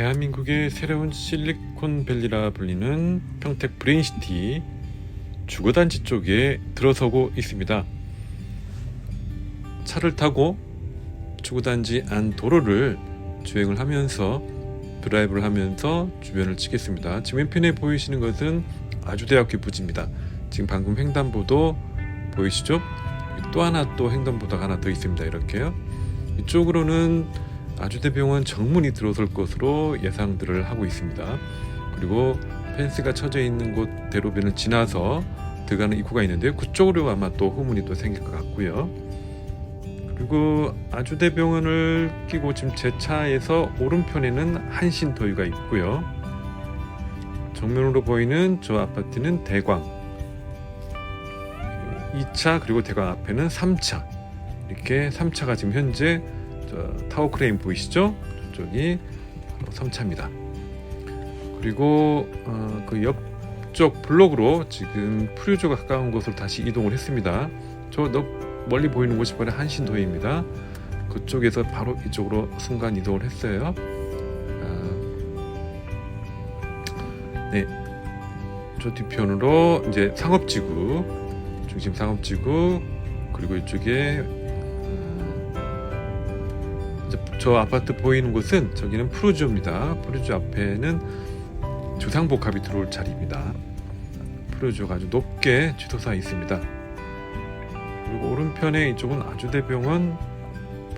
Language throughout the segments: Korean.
대한민국의 새로운 실리콘밸리라 불리는 평택 브레인시티 주거단지 쪽에 들어서고 있습니다. 차를 타고 주거단지 안 도로를 주행을 하면서 드라이브를 하면서 주변을 치겠습니다. 지금 왼편에 보이시는 것은 아주대학교 부지입니다. 지금 방금 횡단보도 보이시죠? 또 하나 또 횡단보도가 하나 더 있습니다. 이렇게요. 이쪽으로는 아주대병원 정문이 들어설 것으로 예상들을 하고 있습니다. 그리고 펜스가 쳐져 있는 곳 대로변을 지나서 들어가는 입구가 있는데요. 그쪽으로 아마 또 후문이 또 생길 것 같고요. 그리고 아주대병원을 끼고 지금 제 차에서 오른편에는 한신도유가 있고요. 정면으로 보이는 저 아파트는 대광 2차 그리고 대광 앞에는 3차 이렇게 3차가 지금 현재 저 타워 크레인 보이시죠? 저쪽이 바로 3차입니다. 그리고 어, 그 옆쪽 블록으로 지금 프류조가 가까운 곳으로 다시 이동을 했습니다. 저 너, 멀리 보이는 곳이 바로 한신도입니다. 그쪽에서 바로 이쪽으로 순간 이동을 했어요. 아, 네, 저 뒤편으로 이제 상업지구, 중심 상업지구 그리고 이쪽에 저 아파트 보이는 곳은 저기는 푸르주입니다. 푸르주 앞에는 주상복합이 들어올 자리입니다. 푸르주가 아주 높게 취소사 있습니다. 그리고 오른편에 이쪽은 아주대병원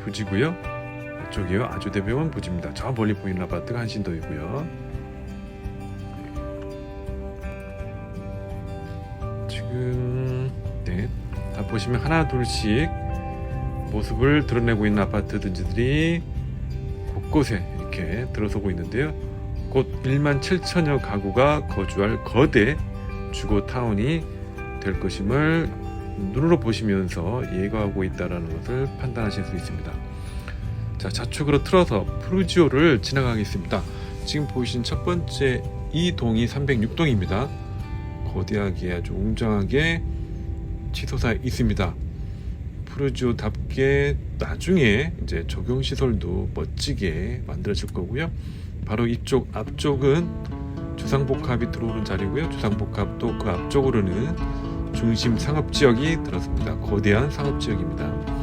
부지고요. 이쪽이요 아주대병원 부지입니다. 저 멀리 보이는 아파트가 한신도이고요. 지금 네, 다 보시면 하나 둘씩 모습을 드러내고 있는 아파트들이 곳곳에 이렇게 들어서고 있는데요. 곧 1만 7천여 가구가 거주할 거대 주거 타운이 될 것임을 눈으로 보시면서 예고하고 있다는 것을 판단하실 수 있습니다. 자, 좌측으로 틀어서 프루지오를 지나가겠습니다. 지금 보이신 첫 번째 이 동이 306동입니다. 거대하게 아주 웅장하게 치솟아 있습니다. 프루지오답게 나중에 이제 적용 시설도 멋지게 만들어질 거고요. 바로 이쪽 앞쪽은 주상복합이 들어오는 자리고요. 주상복합도 그 앞쪽으로는 중심 상업지역이 들어섭니다. 거대한 상업지역입니다.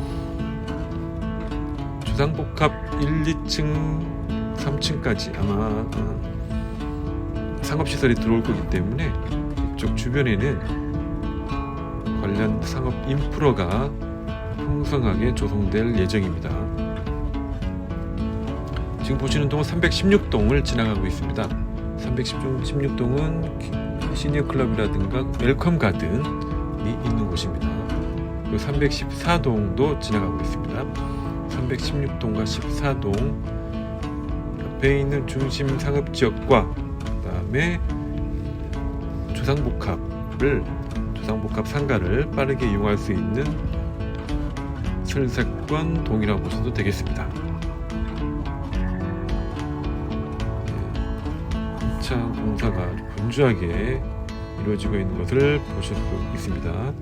주상복합 1, 2층, 3층까지 아마 어, 상업시설이 들어올 거기 때문에 이쪽 주변에는 관련 상업 인프라가 풍성하게 조성될 예정입니다. 지금 보시는 동은 316동을 지나가고 있습니다. 316동은 시니어 클럽이라든가 웰컴 가든이 있는 곳입니다. 그리고 314동도 지나가고 있습니다. 316동과 14동 옆에 있는 중심 상업 지역과 그다음에 조상복합을 조상복합 상가를 빠르게 이용할 수 있는 설세권 동이라고 보셔도 되겠습니다. 2차 공사가 분주하게 이루어지고 있는 것을 보실 수 있습니다.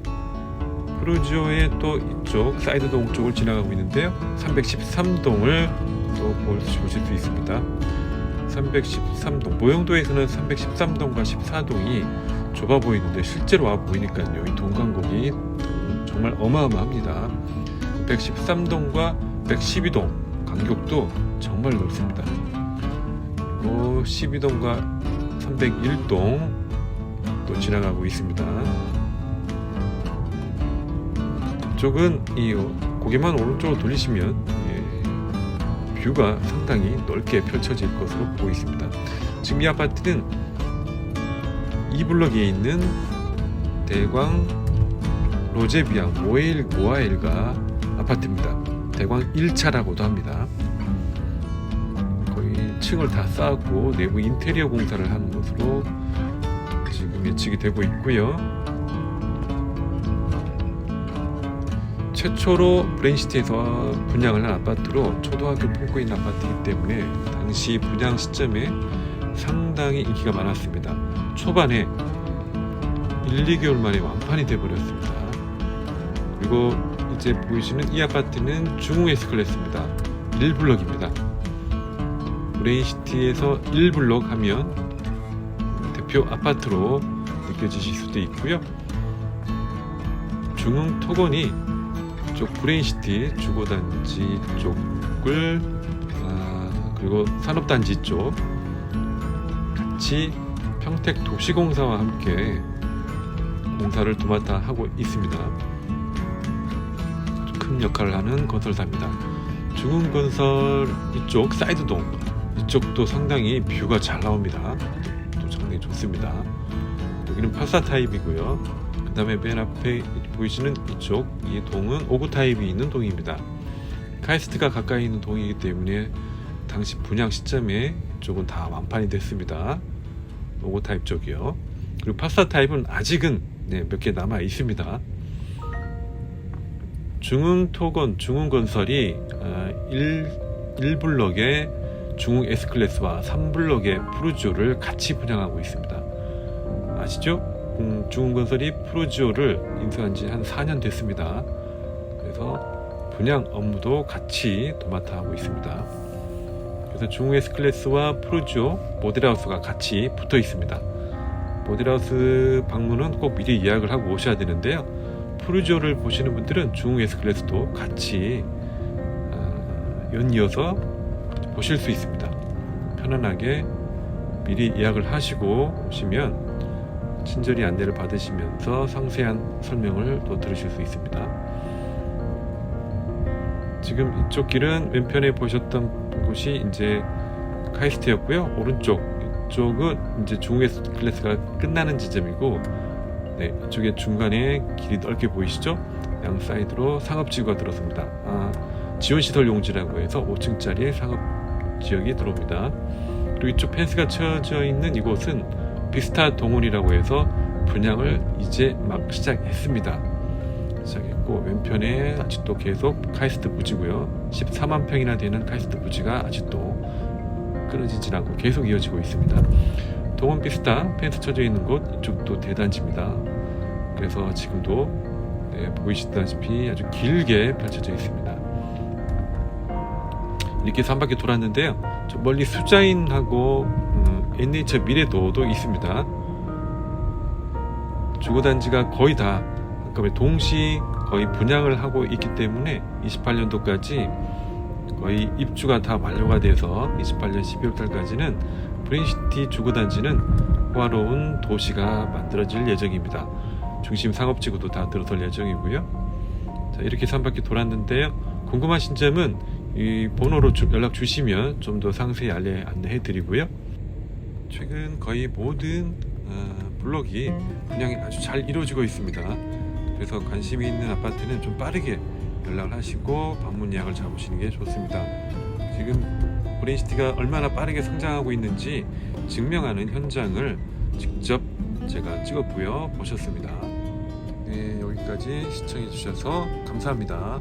프루지오의 또 이쪽 사이드 동 쪽을 지나가고 있는데요. 313동을 또 보실 수 있습니다. 313동 모형도에서는 313동과 14동이 좁아 보이는데 실제로 와 보이니까요. 이 동간곡이 정말 어마어마합니다. 113동과 112동 간격도 정말 넓습니다. 그리고 12동과 301동 또 지나가고 있습니다. 이쪽은 이 고개만 오른쪽으로 돌리시면 예, 뷰가 상당히 넓게 펼쳐질 것으로 보이십니다. 지금 이 아파트는 이 블럭에 있는 대광 로제비앙 모에일 모아일가 아파트입니다. 대광 1차라고도 합니다. 거의 층을 다 쌓고 내부 인테리어 공사를 하는 것으로 지금 예측이 되고 있고요. 최초로 브레인시티에서 분양을 한 아파트로 초등학교 품고 있는 아파트이기 때문에 당시 분양 시점에 상당히 인기가 많았습니다. 초반에 1, 2개월 만에 완판이 돼버렸습니다. 그리고 이제 보이시는 이 아파트는 중흥 S클래스입니다. 1블럭입니다. 브레인시티에서 1블록 하면 대표 아파트로 느껴지실 수도 있고요. 중흥 토건이 쪽 브레인시티 주거단지 쪽을 아, 그리고 산업단지 쪽 같이 평택 도시공사와 함께 공사를 도맡아 하고 있습니다. 역할을 하는 건설사입니다. 중흥건설 이쪽 사이드동 이쪽도 상당히 뷰가 잘 나옵니다. 또 상당히 좋습니다. 여기는 84 타입이고요. 그 다음에 맨 앞에 보이시는 이쪽 이 동은 59 타입이 있는 동입니다. 카이스트가 가까이 있는 동이기 때문에 당시 분양 시점에 이쪽은 다 완판이 됐습니다. 59 타입 쪽이요. 그리고 84 타입은 아직은 네, 몇 개 남아 있습니다. 중흥토건, 중흥건설이 아, 1, 1블럭에 중흥 S클래스와 3블럭의 프루지오를 같이 분양하고 있습니다. 아시죠? 음, 중흥건설이 프루지오를 인수한 지 한 4년 됐습니다. 그래서 분양 업무도 같이 도맡아 하고 있습니다. 그래서 중흥 S클래스와 프루지오 모델하우스가 같이 붙어 있습니다. 모델하우스 방문은 꼭 미리 예약을 하고 오셔야 되는데요. 프루지오를 보시는 분들은 중흥 S클래스도 같이 아, 연이어서 보실 수 있습니다. 편안하게 미리 예약을 하시고 오시면 친절히 안내를 받으시면서 상세한 설명을 또 들으실 수 있습니다. 지금 이쪽 길은 왼편에 보셨던 곳이 이제 카이스트였고요. 오른쪽 이쪽은 이제 중흥 클래스가 끝나는 지점이고 네, 이쪽에 중간에 길이 넓게 보이시죠? 양 사이드로 상업지구가 들어섭니다. 아, 지원시설 용지라고 해서 5층짜리 상업 지역이 들어옵니다. 그리고 이쪽 펜스가 쳐져 있는 이곳은 비스타 동원이라고 해서 분양을 이제 막 시작했습니다. 시작했고 왼편에 아직도 계속 카이스트 부지고요. 14만 평이나 되는 카이스트 부지가 아직도 끊어지지 않고 계속 이어지고 있습니다. 동원 비스타 펜스 쳐져 있는 곳 이쪽도 대단지입니다. 그래서 지금도 네, 보이시다시피 아주 길게 펼쳐져 있습니다. 이렇게 해서 한 바퀴 돌았는데요. 저 멀리 수자인하고 음, N네이처 미래도도 있습니다. 주거단지가 거의 다 한꺼번에 동시 거의 분양을 하고 있기 때문에 28년도까지 거의 입주가 다 완료가 돼서 28년 12월 달까지는 브레인시티 주거단지는 호화로운 도시가 만들어질 예정입니다. 중심 상업지구도 다 들어설 예정이고요. 자, 이렇게 해서 한 바퀴 돌았는데요. 궁금하신 점은 이 번호로 주- 연락 주시면 좀 더 상세히 알려 안내해 드리고요. 최근 거의 모든 어, 블록이 분양이 아주 잘 이루어지고 있습니다. 그래서 관심이 있는 아파트는 좀 빠르게 연락을 하시고 방문 예약을 잡으시는 게 좋습니다. 지금 브레인시티가 얼마나 빠르게 성장하고 있는지 증명하는 현장을 직접 제가 찍었고요. 보셨습니다. 네, 여기까지 시청해 주셔서 감사합니다.